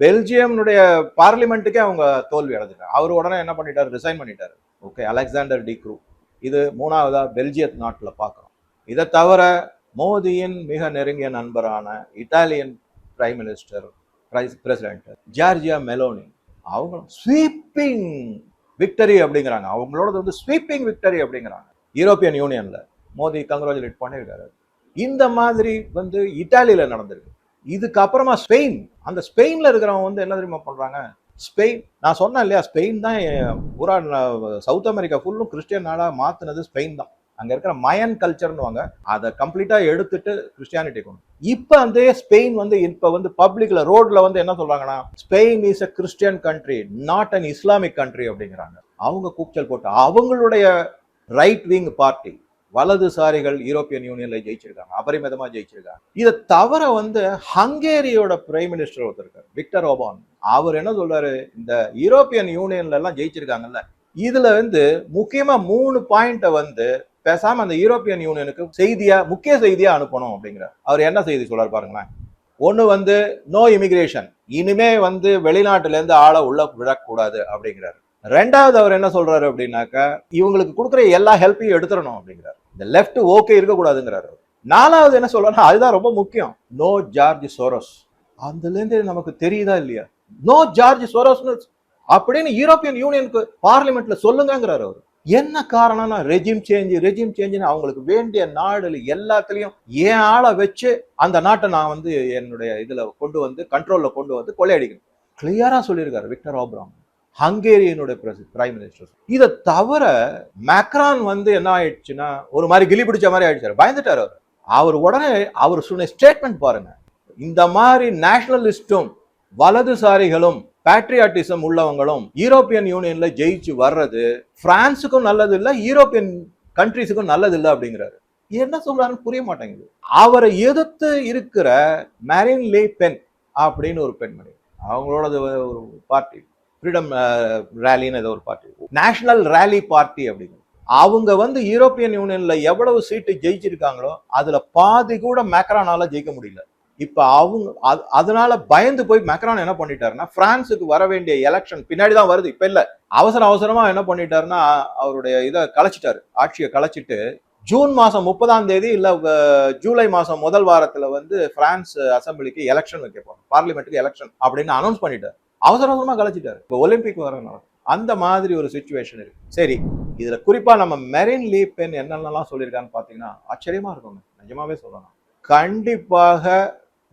பெல்ஜியம்னுடைய பார்லிமெண்ட்டுக்கே அவங்க தோல்வி அடைஞ்சிட்டாங்க. அவர் உடனே என்ன பண்ணிட்டார்? ரிசைன் பண்ணிட்டார். ஓகே அலெக்சாண்டர் டி க்ரூ இது மூணாவதாக பெல்ஜியத் நாட்டில் பார்க்குறோம். இதை தவிர மோதியின் மிக நெருங்கிய நண்பரான Italian prime minister president Giorgia Meloni அவங்க ஸ்வீப்பிங் விக்டரி அப்படிங்கிறாங்க. அவங்களோடது வந்து ஸ்வீப்பிங் விக்டரி அப்படிங்கிறாங்க. யூரோப்பியன் யூனியனில் மோடி கங்க்ராச்சுலேட் பண்ணியிருக்காரு. இந்த மாதிரி வந்து இட்டாலியில் நடந்திருக்கு. இதுக்கப்புறமா ஸ்பெயின் அந்த ஸ்பெயினில் இருக்கிறவங்க வந்து என்ன தெரியுமா பண்ணுறாங்க ஸ்பெயின் நான் சொன்னேன் இல்லையா ஸ்பெயின் தான் பூரா ந- சவுத் அமெரிக்கா ஃபுல்லும் கிறிஸ்டியன் நாடாக மாற்றினது ஸ்பெயின் தான். அங்க இருக்கிற மயன் கல்ச்சர்னுவாங்க அதை கம்ப்ளீட்டா எடுத்துட்டு கிறிஸ்டியானிட்டி கொண்டு இப்ப வந்து ஸ்பெயின் வந்து இப்ப வந்து பப்ளிக்ல ரோட்ல வந்து என்ன சொல்றாங்கன்னா Spain is a Christian country not an Islamic country அப்படிங்கிறாங்க. அவங்க கூச்சல் போட்டு அவங்களுடைய ரைட் விங் பார்ட்டி வலதுசாரிகள் யூரோப்பியன் யூனியன்ல ஜெயிச்சிருக்காங்க அபரிமிதமா ஜெயிச்சிருக்காங்க. இதை தவிர வந்து ஹங்கேரியோட பிரைம் மினிஸ்டர் ஒருத்தர் இருக்கார் விக்டர் ஓபான் அவர் என்ன சொல்றாரு இந்த யூரோப்பியன் யூனியன்ல எல்லாம் ஜெயிச்சிருக்காங்கல்ல இதுல வந்து முக்கியமா மூணு பாயிண்ட வந்து பேசாம அந்த யூரோப்பியன் யூனியனுக்கு செய்தியா முக்கிய செய்தியா அனுப்பணும் அப்படிங்கிறார். அவர் என்ன செய்தி சொல்றாரு பாருங்களேன். ஒண்ணு வந்து நோ இமிகிரேஷன் இனிமே வந்து வெளிநாட்டுல இருந்து ஆளை உள்ள விடக்கூடாது அப்படிங்கிறாரு. ரெண்டாவது அவர் என்ன சொல்றாரு அப்படின்னாக்கா இவங்களுக்கு கொடுக்குற எல்லா ஹெல்ப்பையும் எடுத்துடணும் அப்படிங்கிறார். இந்த லெஃப்ட் ஓகே இருக்கக்கூடாதுங்கிறாரு அவர். நாலாவது என்ன சொல்றாருன்னா அதுதான் ரொம்ப முக்கியம். நோ ஜார்ஜ் சோரோஸ் அதுல இருந்து நமக்கு தெரியுதா இல்லையா? நோ ஜார்ஜ் சோரோஸ்னு அப்படின்னு யூரோப்பியன் யூனியனுக்கு பார்லிமெண்ட்ல சொல்லுங்கிறாரு அவர். என்ன காரணம்னா ரெஜிம் சேஞ்ச் ரெஜிம் சேஞ்சுன்னு அவங்களுக்கு வேண்டிய நாடுல எல்லாத்துலேயும் ஏன் ஆளை வச்சு அந்த நாட்டை நான் வந்து என்னுடைய இதில் கொண்டு வந்து கண்ட்ரோலில் கொண்டு வந்து கொள்ளையடிக்கணும். கிளியராக சொல்லியிருக்காரு விக்டர் ஓப்ராம். ஹங்கேரியனுடைய பிரைம் மினிஸ்டர் இதை தவிர மேக்ரான் வந்து என்ன ஆயிடுச்சுன்னா ஒரு மாதிரி கிளி பிடிச்ச மாதிரி ஆயிடுச்சாரு பயந்துட்டார் அவர். அவர் உடனே அவர் சொன்ன ஸ்டேட்மெண்ட் பாருங்க. இந்த மாதிரி நேஷனலிஸ்டும் வலதுசாரிகளும் பேட்ரியாட்டிசம் உள்ளவங்களும் யூரோப்பியன் யூனியன்ல ஜெயிச்சு வர்றது பிரான்ஸுக்கும் நல்லது இல்லை யூரோப்பியன் கண்ட்ரிஸுக்கும் நல்லது இல்லை அப்படிங்கிறாரு. என்ன சொல்றாருன்னு புரிய மாட்டேங்குது. அவரை எதிர்த்து இருக்கிற மேரின் லே பென் அப்படின்னு ஒரு பெண்மணி அவங்களோட ஒரு பார்ட்டி ஃப்ரீடம் ரேலின்னு ஏதோ ஒரு பார்ட்டி நேஷனல் ரேலி பார்ட்டி அப்படிங்கிறது அவங்க வந்து யூரோப்பியன் யூனியன்ல எவ்வளவு சீட்டு ஜெயிச்சிருக்காங்களோ அதுல பாதி கூட மேக்ரானால ஜெயிக்க முடியல. இப்போ அவங்க அது- அதனால பயந்து போய் மெக்ரான் என்ன பண்ணிட்டாருன்னா பிரான்ஸுக்கு வர வேண்டிய எலெக்ஷன் பின்னாடி தான் வருது. இப்போ இல்லை. அவசர அவசரமாக என்ன பண்ணிட்டாருன்னா அவருடைய இதை கலைச்சிட்டாரு. ஆட்சியை கலைச்சிட்டு ஜூன் மாதம் முப்பதாம் தேதி இல்லை ஜூலை மாதம் முதல் வாரத்தில் வந்து பிரான்ஸ் அசம்பிளிக்கு எலெக்ஷன் வைக்க போறோம் பார்லிமெண்ட்டுக்கு எலெக்ஷன் அப்படின்னு அனௌன்ஸ் பண்ணிட்டார். அவசர அவசரமாக கலைச்சிட்டாரு. இப்போ ஒலிம்பிக் வர நடக்கும் அந்த மாதிரி ஒரு சுச்சுவேஷன் இருக்கு. சரி இதில் குறிப்பாக நம்ம மெரின் லீபென் என்னென்னலாம் சொல்லியிருக்கான்னு பார்த்தீங்கன்னா ஆச்சரியமாக இருக்கும் நிஜமாவே சொல்லணும் கண்டிப்பாக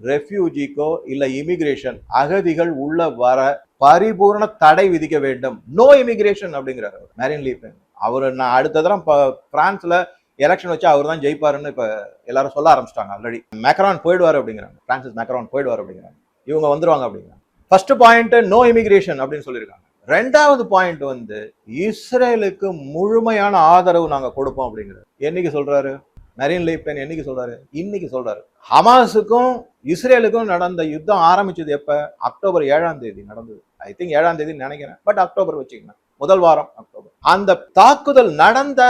ரெஃப்யூஜிக்கோ இல்ல இமிகிரேஷன் அகதிகள் உள்ள வர பரிபூர்ண தடை விதிக்க வேண்டும். நோ இமிகிரேஷன் அப்படிங்கிறார் அவர். மெரின் அவர் நான் அடுத்த தரம் ப- பிரான்ஸ்ல எலெக்ஷன் வச்சு அவர் தான் ஜெயிப்பாருன்னு இப்ப எல்லாரும் சொல்ல ஆரம்பிச்சிட்டாங்க ஆல்ரெடி மேக்ரான் போயிடுவார் அப்படிங்கிறாங்க. பிரான்சிஸ் மேக்ரான் போயிடுவார் அப்படிங்கிறாங்க. இவங்க வந்துருவாங்க அப்படிங்கிறாங்க. ஃபர்ஸ்ட் பாயிண்ட் நோ இமிகிரேஷன் அப்படின்னு சொல்லியிருக்காங்க. ரெண்டாவது பாயிண்ட் வந்து இஸ்ரேலுக்கு முழுமையான ஆதரவு நாங்க கொடுப்போம் அப்படிங்கிறது என்னைக்கு சொல்றாரு? மெரின் லைப்பன் என்னைக்கு சொல்றாரு? இன்னைக்கு சொல்றாரு. ஹமாஸுக்கும் இஸ்ரேலுக்கும் நடந்த யுத்தம் ஆரம்பிச்சது எப்ப? அக்டோபர் ஏழாம் தேதி நடந்தது. ஐ திங்க் ஏழாம் தேதி நினைக்கிறேன். பட் அக்டோபர் வச்சுக்கணும் முதல் வாரம் அக்டோபர். அந்த தாக்குதல் நடந்த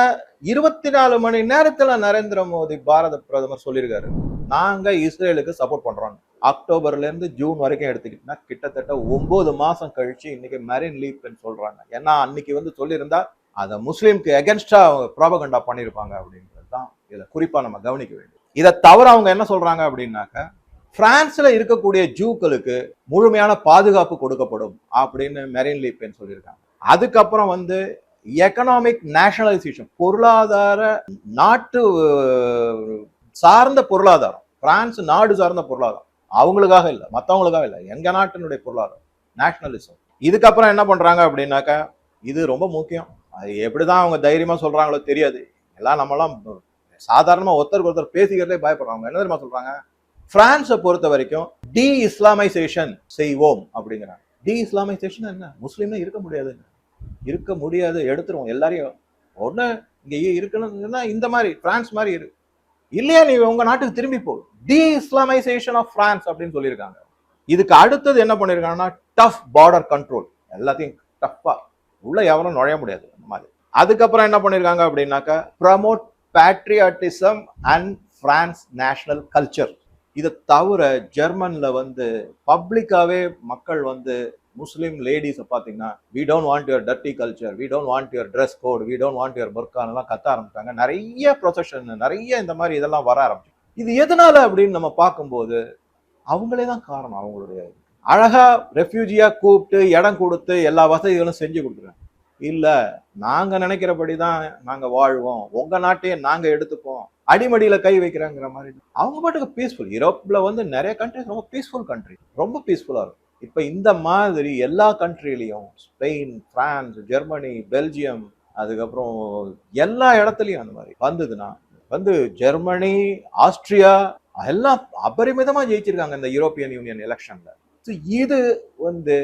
இருபத்தி நாலு மணி நேரத்துல நரேந்திர மோடி பாரத பிரதமர் சொல்லியிருக்காரு. நாங்க இஸ்ரேலுக்கு சப்போர்ட் பண்றோம். அக்டோபர்ல இருந்து ஜூன் வரைக்கும் எடுத்துக்கிட்டா கிட்டத்தட்ட ஒன்பது மாசம் கழிச்சு இன்னைக்கு மெரின் லீப்னு சொல்றாங்க. ஏன்னா அன்னைக்கு வந்து சொல்லியிருந்தா அதை முஸ்லீம்க்கு எகென்ஸ்டா ப்ராபகண்டா பண்ணியிருப்பாங்க அப்படின்றது. இதில் குறிப்பா நம்ம கவனிக்க வேண்டும். இதை தவிர அவங்க என்ன சொல்றாங்க அப்படின்னாக்க பிரான்ஸ்ல இருக்கக்கூடிய ஜூக்களுக்கு முழுமையான பாதுகாப்பு கொடுக்கப்படும் அப்படின்னு மெரின் லீப்பென் சொல்லியிருக்காங்க. அதுக்கப்புறம் வந்து எக்கனாமிக் நேஷனலைசேஷன் பொருளாதார நாட்டு சார்ந்த பொருளாதாரம். பிரான்ஸ் நாடு சார்ந்த பொருளாதாரம். அவங்களுக்காக இல்லை மற்றவங்களுக்காக இல்லை எங்க நாட்டினுடைய பொருளாதாரம். நேஷனலிசம் இதுக்கப்புறம் என்ன பண்றாங்க அப்படின்னாக்கா இது ரொம்ப முக்கியம். அது எப்படிதான் அவங்க தைரியமா சொல்றாங்களோ தெரியாது. எல்லாம் நம்மலாம் சாதாரணமா ஒருத்தருக்கு ஒருத்தர் பேசிக்கிறதே பயப்படுறாங்க. என்ன தெரியுமா சொல்றாங்க? பிரான்ஸை பொறுத்த வரைக்கும் டி இஸ்லாமைசேஷன் செய்வோம் அப்படிங்கிறாங்க. டி இஸ்லாமைசேஷன் என்ன? முஸ்லீம்னா இருக்க முடியாதுங்க இருக்க முடியாது எடுத்துருவோம். எல்லாரையும் ஒண்ணு இங்கே இருக்கணும்னா இந்த மாதிரி பிரான்ஸ் மாதிரி இரு. இல்லையா நீ உங்க நாட்டுக்கு திரும்பி போ. டி இஸ்லாமைசேஷன் ஆஃப் பிரான்ஸ் அப்படின்னு சொல்லியிருக்காங்க. இதுக்கு அடுத்தது என்ன பண்ணிருக்காங்கன்னா டஃப் பார்டர் கண்ட்ரோல் எல்லாத்தையும் டஃப்பா உள்ள எவரும் நுழைய முடியாது அந்த மாதிரி. அதுக்கப்புறம் என்ன பண்ணிருக்காங்க அப்படின்னாக்கா promote patriotism and France national culture இதை தவிர ஜெர்மனில் வந்து பப்ளிக்காகவே மக்கள் வந்து முஸ்லீம் லேடிஸை பார்த்தீங்கன்னா we don't want your dirty culture we don't want your dress code we don't want your எல்லாம் கத்த ஆரம்பித்தாங்க நிறைய ப்ரொசஷன் நிறைய இந்த மாதிரி இதெல்லாம் வர ஆரம்பிச்சு. இது எதனால அப்படின்னு நம்ம பார்க்கும்போது அவங்களே தான் காரணம் அவங்களுடைய அழகா ரெஃப்யூஜியா கூப்பிட்டு இடம் கொடுத்து எல்லா வசதிகளும் செஞ்சு கொடுத்துருக்காங்க இல்லை நாங்கள் நினைக்கிறபடி தான் நாங்கள் வாழ்வோம். உங்கள் நாட்டையே நாங்கள் எடுத்துப்போம். அடிமடியில் கை வைக்கிறாங்கிற மாதிரி. அவங்க பாட்டுக்கு பீஸ்ஃபுல் யூரோப்பில் வந்து நிறைய கண்ட்ரிஸ் ரொம்ப பீஸ்ஃபுல் கண்ட்ரி ரொம்ப பீஸ்ஃபுல்லாக இருக்கும். இப்போ இந்த மாதிரி எல்லா கண்ட்ரிலையும் ஸ்பெயின் பிரான்ஸ் ஜெர்மனி பெல்ஜியம் அதுக்கப்புறம் எல்லா இடத்துலையும் அந்த மாதிரி வந்ததுன்னா வந்து ஜெர்மனி ஆஸ்திரியா எல்லாம் அபரிமிதமாக ஜெயிச்சிருக்காங்க இந்த யூரோப்பியன் யூனியன் எலெக்ஷனில் இது வந்து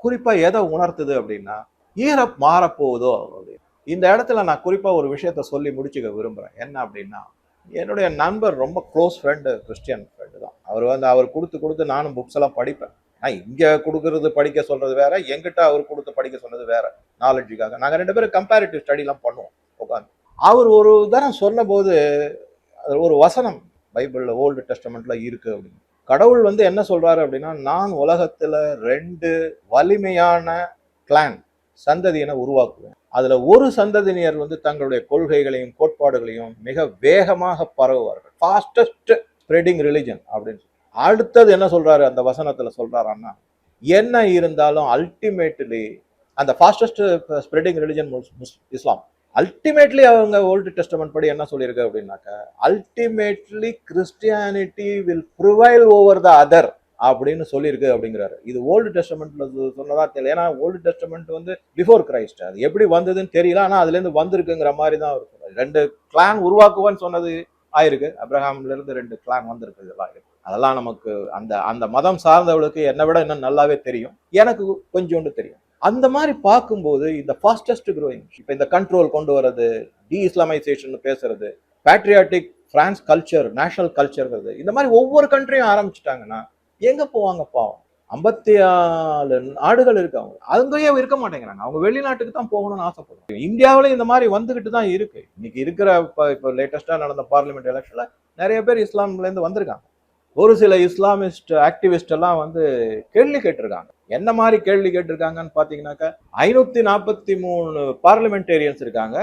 குறிப்பாக எதை உணர்த்துது அப்படின்னா ஈரப் மாறப்போகுதோ? அப்படின்னு. இந்த இடத்துல நான் குறிப்பாக ஒரு விஷயத்த சொல்லி முடிச்சுக்க விரும்புகிறேன் என்ன அப்படின்னா என்னுடைய நண்பர் ரொம்ப க்ளோஸ் ஃப்ரெண்டு கிறிஸ்டியன் ஃப்ரெண்டு தான். அவர் வந்து அவர் கொடுத்து கொடுத்து நானும் புக்ஸ் எல்லாம் படிப்பேன். நான் இங்கே கொடுக்கறது படிக்க சொல்கிறது வேற எங்கிட்ட அவர் கொடுத்து படிக்க சொன்னது வேற. நாலேஜுக்காக நாங்கள் ரெண்டு பேரும் கம்பேரிட்டிவ் ஸ்டடிலாம் பண்ணுவோம் உட்காந்து அவர் ஒரு தரம் சொன்னபோது அது ஒரு வசனம் பைபிளில் ஓல்டு டெஸ்டமெண்ட்டில் இருக்குது அப்படின்னு. கடவுள் வந்து என்ன சொல்கிறாரு அப்படின்னா நான் உலகத்தில் ரெண்டு வலிமையான கிளான் சந்ததியினை உருவாக்குவேன். அதுல ஒரு சந்ததியினர் வந்து தங்களுடைய கொள்கைகளையும் கோட்பாடுகளையும் மிக வேகமாக பரவுவார்கள். ஃபாஸ்டஸ்ட் ஸ்ப்ரெடிங் ரிலிஜன் அப்படின்னு சொல்லி. அடுத்தது என்ன சொல்றாரு? அந்த வசனத்துல சொல்றாருன்னா என்ன இருந்தாலும் அல்டிமேட்லி அந்த fastest spreading religion Islam. Ultimately அவங்க ஓல்டு டெஸ்டமெண்ட் படி என்ன சொல்லியிருக்கு அப்படின்னாக்கா ultimately Christianity will prevail over the other அப்படின்னு சொல்லியிருக்கு அப்படிங்கிறாரு. இது ஓல்டு டெஸ்டமெண்ட்ல சொன்னதா தெரியல. ஏன்னா ஓல்டு டெஸ்டமெண்ட் வந்து பிஃபோர் கிரைஸ்ட் அது எப்படி வந்ததுன்னு தெரியல. ஆனா அதுல இருந்து வந்திருக்குங்கிற மாதிரி தான் அவர் ரெண்டு கிளான் உருவாக்குவான்னு சொன்னது ஆயிருக்கு. அப்ரஹாம்ல இருந்து ரெண்டு கிளான் வந்திருக்கு இதெல்லாம் இருக்கு. அதெல்லாம் நமக்கு அந்த அந்த மதம் சார்ந்தவளுக்கு என்னை விட இன்னும் நல்லாவே தெரியும். எனக்கு கொஞ்சோண்டு தெரியும். அந்த மாதிரி பார்க்கும்போது இந்த ஃபாஸ்டஸ்ட் க்ரோயிங் இப்போ இந்த கண்ட்ரோல் கொண்டு வர்றது டி இஸ்லாமைசேஷன் பேசுறது பேட்ரியாட்டிக் பிரான்ஸ் கல்ச்சர் நேஷனல் கல்ச்சர்ங்கிறது இந்த மாதிரி ஒவ்வொரு கண்ட்ரியும் ஆரம்பிச்சிட்டாங்கன்னா எங்க போவாங்க பாவம் ஐம்பத்தி ஆறு நாடுகள் இருக்காங்க அங்கேயே இருக்க மாட்டேங்கிறாங்க. அவங்க வெளிநாட்டுக்கு தான் போகணும்னு ஆசைப்படுறாங்க. இந்தியாவில இந்த மாதிரி வந்துகிட்டு தான் இருக்கு. இன்னைக்கு இருக்கிற இப்போ இப்போ லேட்டஸ்டா நடந்த பார்லிமெண்ட் எலெக்ஷன்ல நிறைய பேர் இஸ்லாம்ல இருந்து வந்திருக்காங்க. ஒரு சில இஸ்லாமிஸ்ட் ஆக்டிவிஸ்ட் எல்லாம் வந்து கேள்வி கேட்டிருக்காங்க. என்ன மாதிரி கேள்வி கேட்டிருக்காங்கன்னு பாத்தீங்கன்னாக்கா ஐநூத்தி நாற்பத்தி மூணு பார்லிமெண்டேரியன்ஸ் இருக்காங்க.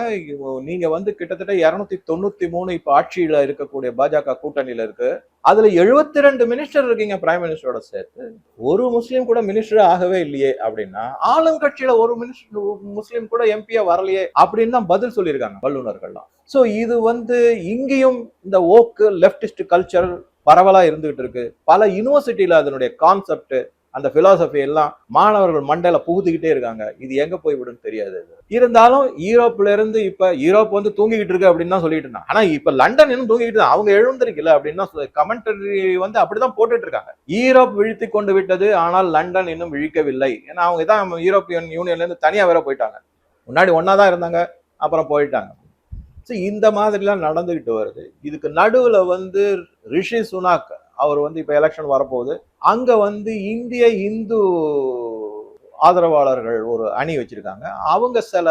நீங்க வந்து கிட்டத்தட்ட இருநூத்தி தொண்ணூத்தி மூணு இப்ப ஆட்சியில இருக்கக்கூடிய பாஜக கூட்டணியில இருக்கு. அதுல 72 ரெண்டு மினிஸ்டர் இருக்கீங்க பிரைம் மினிஸ்டரோட சேர்த்து. ஒரு முஸ்லீம் கூட மினிஸ்டர் ஆகவே இல்லையே அப்படின்னா ஆளுங்கட்சியில ஒரு மினிஸ்டர் முஸ்லீம் கூட எம்பியா வரலையே அப்படின்னு தான் பதில் சொல்லியிருக்காங்க வல்லுநர்கள்லாம். ஸோ இது வந்து இங்கேயும் இந்த ஓக்கு லெப்டிஸ்ட் கல்ச்சர் பரவலாக இருந்துகிட்டு இருக்கு. பல யூனிவர்சிட்டியில் அதனுடைய கான்செப்ட் அந்த பிலாசபி எல்லாம் மாணவர்கள் மண்டையில புகுத்துக்கிட்டே இருக்காங்க. இது எங்க போய் தெரியாது இருந்தாலும் யூரோப்ல இருந்து இப்ப யூரோப் வந்து தூங்கிக்கிட்டு இருக்கு அப்படின்னு தான் சொல்லிட்டு இருந்தாங்க. ஆனா இப்ப லண்டன் இன்னும் தூங்கிட்டு தான் அவங்க எழுந்திருக்கல அப்படின்னு கமெண்டரி வந்து அப்படிதான் போட்டுட்டு இருக்காங்க. யூரோப் வீழ்த்தி கொண்டு விட்டது ஆனால் லண்டன் இன்னும் விழிக்கவில்லை. ஏன்னா அவங்க தான் யூரோப்பியன் யூனியன்ல இருந்து தனியா வேற போயிட்டாங்க. முன்னாடி ஒன்னா தான் இருந்தாங்க அப்புறம் போயிட்டாங்க. ஸோ இந்த மாதிரிலாம் நடந்துக்கிட்டு வருது. இதுக்கு நடுவில் வந்து ரிஷி சுனாக் அவர் வந்து இப்போ எலெக்ஷன் வரப்போகுது. அங்கே வந்து இந்திய இந்து ஆதரவாளர்கள் ஒரு அணி வச்சிருக்காங்க. அவங்க சில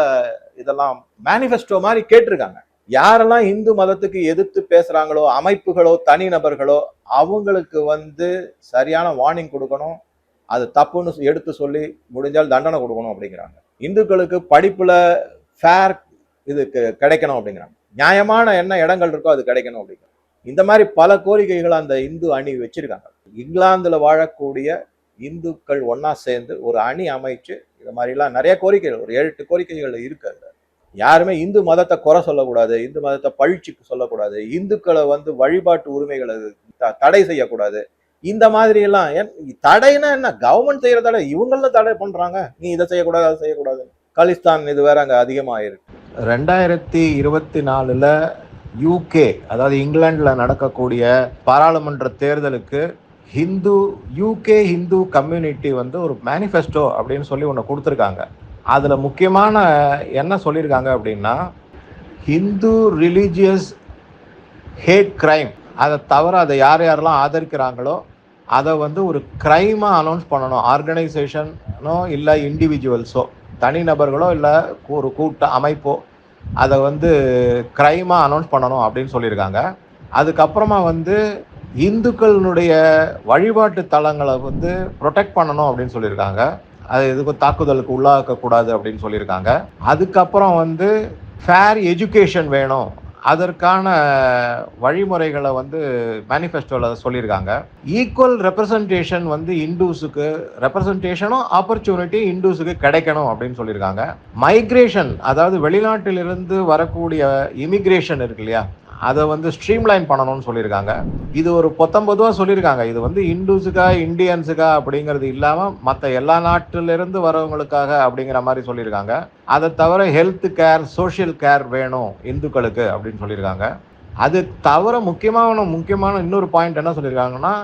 இதெல்லாம் மேனிஃபெஸ்டோ மாதிரி கேட்டிருக்காங்க. யாரெல்லாம் இந்து மதத்துக்கு எதிர்த்து பேசுகிறாங்களோ அமைப்புகளோ தனிநபர்களோ அவங்களுக்கு வந்து சரியான வார்னிங் கொடுக்கணும். அது தப்புன்னு எடுத்து சொல்லி முடிஞ்சால் தண்டனை கொடுக்கணும் அப்படிங்கிறாங்க. இந்துக்களுக்கு படிப்பில் ஃபேர் இது கிடைக்கணும் அப்படிங்கிறாங்க. நியாயமான என்ன இடங்கள் இருக்கோ அது கிடைக்கணும் அப்படிங்கிறாங்க. இந்த மாதிரி பல கோரிக்கைகளை அந்த இந்து அணி வச்சிருக்காங்க. இங்கிலாந்துல வாழக்கூடிய இந்துக்கள் ஒன்றா சேர்ந்து ஒரு அணி அமைச்சு இது மாதிரிலாம் நிறைய கோரிக்கைகள் ஒரு ஏழு எட்டு கோரிக்கைகள் இருக்கு யாருமே இந்து மதத்தை குறை சொல்லக்கூடாது இந்து மதத்தை பழிச்சுக்கு சொல்லக்கூடாது இந்துக்களை வந்து வழிபாட்டு உரிமைகளை த- தடை செய்யக்கூடாது. இந்த மாதிரி எல்லாம் ஏன் தடைனா என்ன? கவர்மெண்ட் செய்யற தடை இவங்களும் தடை பண்றாங்க. நீ இதை செய்யக்கூடாது அதை செய்யக்கூடாது காலிஸ்தான் இது வேற அங்கே அதிகமாகிருக்கு ரெண்டாயிரத்தி இருபத்தி நாலுல யூகே அதாவது இங்கிலாண்டில் நடக்கக்கூடிய பாராளுமன்ற தேர்தலுக்கு ஹிந்து யூகே ஹிந்து கம்யூனிட்டி வந்து ஒரு மேனிஃபெஸ்டோ அப்படின்னு சொல்லி ஒன்று கொடுத்துருக்காங்க. அதில் முக்கியமான என்ன சொல்லியிருக்காங்க அப்படின்னா ஹிந்து ரிலீஜியஸ் ஹேட் கிரைம் அதை தவிர அதை யார் யாரெல்லாம் ஆதரிக்கிறாங்களோ அதை வந்து ஒரு க்ரைமாக அனௌன்ஸ் பண்ணணும். ஆர்கனைசேஷனோ இல்லை இண்டிவிஜுவல்ஸோ தனிநபர்களோ இல்லை ஒரு கூட்ட அமைப்போ அதை வந்து கிரைமாக அனௌன்ஸ் பண்ணணும் அப்படின்னு சொல்லியிருக்காங்க. அதுக்கப்புறமா வந்து இந்துக்களினுடைய வழிபாட்டு தலங்களை வந்து ப்ரொடெக்ட் பண்ணணும் அப்படின்னு சொல்லியிருக்காங்க. அது எதுக்கும் தாக்குதலுக்கு உள்ளாக்கக்கூடாது அப்படின்னு சொல்லியிருக்காங்க. அதுக்கப்புறம் வந்து ஃபேர் எஜுகேஷன் வேணும் அதற்கான வழிமுறைகளை வந்து மேனிஃபெஸ்டோவில் சொல்லியிருக்காங்க. ஈக்குவல் ரெப்ரசன்டேஷன் வந்து இண்டூஸுக்கு ரெப்ரசன்டேஷனும் ஆப்பர்ச்சுனிட்டி இண்டூஸுக்கு கிடைக்கணும் அப்படின்னு சொல்லியிருக்காங்க. மைக்ரேஷன் அதாவது வெளிநாட்டிலிருந்து வரக்கூடிய இமிக்ரேஷன் இருக்கு இல்லையா? அதை வந்து ஸ்ட்ரீம்லைன் பண்ணணும்னு சொல்லியிருக்காங்க. இது ஒரு பத்தொன்பதுவா சொல்லியிருக்காங்க. இது வந்து இந்துஸுக்கா இந்தியன்ஸுக்கா அப்படிங்கிறது இல்லாமல் மற்ற எல்லா நாட்டிலிருந்து வரவங்களுக்காக அப்படிங்கிற மாதிரி சொல்லியிருக்காங்க. அதை தவிர ஹெல்த் கேர் சோஷியல் கேர் வேணும் இந்துக்களுக்கு அப்படின்னு சொல்லியிருக்காங்க. அது தவிர முக்கியமான முக்கியமான இன்னொரு பாயிண்ட் என்ன சொல்லியிருக்காங்கன்னா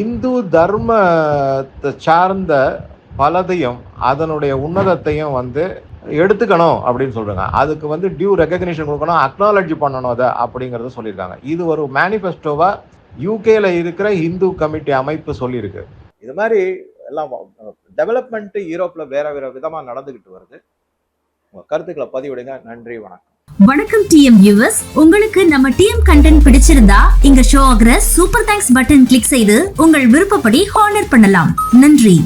இந்து தர்மத்தை சார்ந்த பலதையும் அதனுடைய உன்னதத்தையும் வந்து எடுத்துக்கணும் அப்படின்னு சொல்றாங்க. அதுக்கு வந்து டியூ ரெகக்னிஷன் கொடுக்கணும் அக்னாலஜி பண்ணணும் அதை அப்படிங்கறத சொல்லியிருக்காங்க. இது ஒரு மேனிஃபெஸ்டோவா யூகேல இருக்கிற இந்து கமிட்டி அமைப்பு சொல்லியிருக்கு. இது மாதிரி எல்லாம் டெவலப்மெண்ட் யூரோப்ல வேற வேற விதமா நடந்துகிட்டு வருது. உங்க கருத்துக்களை பதிவிடுங்க. நன்றி வணக்கம். வணக்கம் டிஎம் வியூவர்ஸ் உங்களுக்கு நம்ம டிஎம் கண்டென்ட் பிடிச்சிருந்தா இங்க ஷோ ஆகிற சூப்பர் தேங்க்ஸ் பட்டன் கிளிக் செய்து உங்கள் விருப்பப்படி ஹானர் பண்ணலாம். நன்றி.